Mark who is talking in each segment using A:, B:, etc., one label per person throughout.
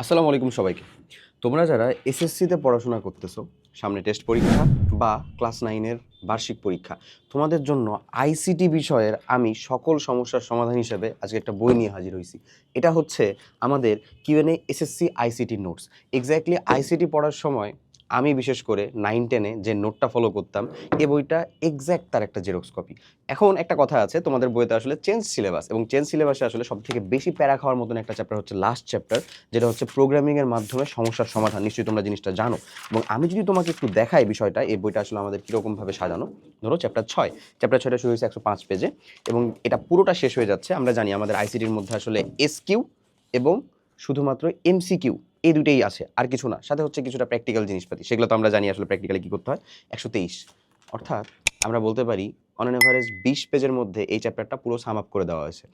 A: আসসালামু আলাইকুম সবাইকে। তোমরা যারা এসএসসিতে পড়াশোনা করতেছো, সামনে টেস্ট পরীক্ষা বা ক্লাস নাইনের বার্ষিক পরীক্ষা, তোমাদের জন্য আইসিটি বিষয়ের আমি সকল সমস্যার সমাধান হিসেবে আজকে একটা বই নিয়ে হাজির হয়েছি এটা হচ্ছে আমাদের QnA SSC ICT notes. Exactly ICT পড়ার সময় আমি বিশেষ করে নাইন টেনে যে নোটটা ফলো করতাম, এ বইটা এক্স্যাক্ট তার একটা জেরক্স কপি এখন একটা কথা আছে, তোমাদের বইতে আসলে চেঞ্জ সিলেবাস এবং চেঞ্জ সিলেবাসে আসলে সব থেকে বেশি প্যারা খাওয়ার মতন একটা চ্যাপ্টার হচ্ছে লাস্ট চ্যাপ্টার যেটা হচ্ছে প্রোগ্রামিংয়ের মাধ্যমে সমস্যার সমাধান। নিশ্চয়ই তোমরা জিনিসটা জানো। এবং আমি যদি তোমাকে একটু দেখাই বিষয়টা, এই বইটা আসলে আমাদের কীরকমভাবে সাজানো, ধরো চ্যাপ্টার ছয়। চ্যাপ্টার ছয়টা শুরু হয়েছে একশো পাঁচ পেজে এবং এটা পুরোটা শেষ হয়ে যাচ্ছে। আমরা জানি আমাদের আইসিটির মধ্যে আসলে এস কিউ এবং শুধুমাত্র এমসিকিউ এই দুটোই আছে, আর কিছু না। সাথে হচ্ছে কিছুটা প্র্যাকটিক্যাল জিনিসপাতি, সেগুলো তো আমরা জানি আসলে প্র্যাকটিক্যালি কী করতে হয়। একশো তেইশ। অর্থাৎ আমরা বলতে পারি অন এভারেজ বিশ পেজের মধ্যে এই চ্যাপ্টারটা পুরো সাম আপ করে দেওয়া হয়েছে।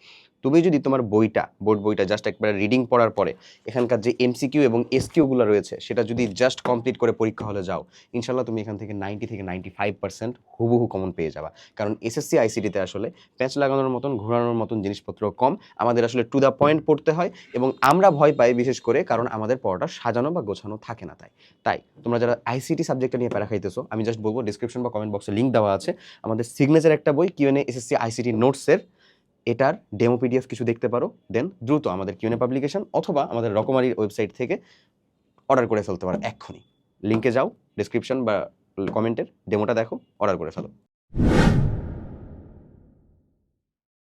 A: তুমি যদি তোমার বইটা, বোর্ড বইটা জাস্ট একবার রিডিং পড়ার পরে এখানকার যে এমসিকিউ এবং এসকিউগুলো রয়েছে, সেটা যদি জাস্ট কমপ্লিট করে পরীক্ষা হলে যাও ইনশাল্লাহ তুমি এখান থেকে নাইনটি থেকে নাইনটি ফাইভ পার্সেন্ট হুবহু কমন পেয়ে যাবা। কারণ এসএসসি আইসিটিতে আসলে প্যাঁচ লাগানোর মতন, ঘোরানোর মতন জিনিসপত্র কম। আমাদের আসলে টু দ্য পয়েন্ট পড়তে হয় এবং আমরা ভয় পাই বিশেষ করে কারণ আমাদের পড়াটা সাজানো বা গোছানো থাকে না তাই। তাই, তোমরা যারা আইসিটি সাবজেক্টটা নিয়ে প্যারা খাইতেছো, আমি জাস্ট বলব ডিসক্রিপশন বা কমেন্ট বক্সে লিঙ্ক দেওয়া আছে। আমাদের সিগনেচার একটা বই কিউএনএ এসএসসি আইসিটি নোটসের এটার ডেমো পিডিএফ কিছু দেখতে পারো দেন দ্রুত আমাদের কিউনে পাবলিকেশন অথবা আমাদের রকমারির ওয়েবসাইট থেকে অর্ডার করে ফেলতে পারো এক্ষুনি। লিঙ্কে যাও ডিসক্রিপশন বা কমেন্টের ডেমোটা দেখো অর্ডার করে ফেলো।